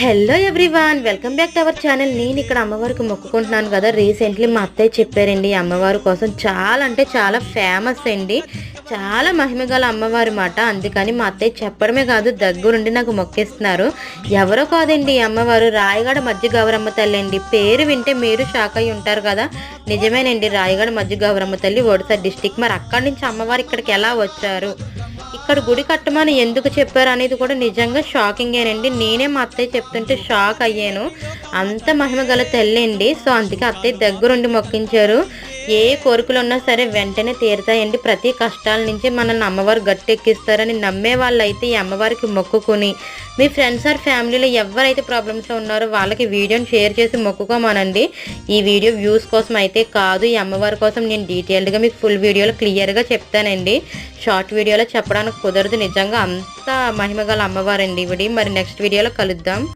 Hello everyone welcome back to our channel నేను ఇక్కడ అమ్మవారికి మొక్కుకుంటున్నాను కదా. రీసెంట్లీ మా అత్తయ్య చెప్పారండి అమ్మవారి కోసం చాలా అంటే చాలా ఫేమస్ అండి. చాలా మహిమగల అమ్మవారు మాట. అందుకని మా అత్తయ్య చెప్పడమే కాదు దగ్గరుండి నాకు మొక్కేస్తున్నారు. ఎవరో కాదండి అమ్మవారు. రాయగడ మధ్య గౌరమ్మ తల్లి అండి. పేరు వింటే మీరు షాక్ అయి ఉంటారు కదా. నిజమేనండి రాయగడ మధ్య గౌరమ్మ తల్లి ఒడిశా డిస్టిక్ మరి అక్కడి నుంచి అమ్మవారు ఇక్కడికి ఎలా వచ్చారు? అక్కడ గుడి కట్టమని ఎందుకు చెప్పారు అనేది కూడా నిజంగా షాకింగేనండి నేనే మా అత్తయ్య చెప్తుంటే షాక్ అయ్యాను. అంత మహిమ గల తల్లి అండి సో అందుకే అత్తయ్య దగ్గరుండి మొక్కించారు. ఏ కోరికలు ఉన్నా సరే వెంటనే తీరుతాయండి. ప్రతి కష్టాల నుంచి మనల్ని అమ్మవారు గట్టెక్కిస్తారని నమ్మే వాళ్ళైతే ఈ అమ్మవారికి మొక్కుకుని మీ ఫ్రెండ్స్ ఆర్ ఫ్యామిలీలో ఎవరైతే ప్రాబ్లమ్స్లో ఉన్నారో వాళ్ళకి వీడియోని షేర్ చేసి మొక్కుకోమనండి. ఈ వీడియో వ్యూస్ కోసం అయితే కాదు ఈ అమ్మవారి కోసం నేను డీటెయిల్డ్గా మీకు ఫుల్ వీడియోలో క్లియర్గా చెప్తానండి. షార్ట్ వీడియోలో చెప్పడానికి కుదరదు. నిజంగా అంత మహిమగల అమ్మవారండి ఇవిడి. మరి నెక్స్ట్ వీడియోలో కలుద్దాం.